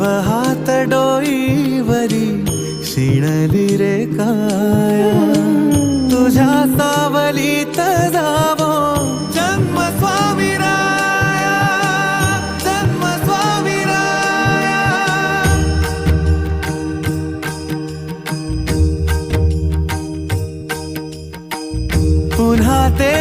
सर्व हात डोईवरी शिणली रे काय. तुझ्या सावलीत जावो. जन्म स्वामी राया जन्म स्वामी पुन्हा ते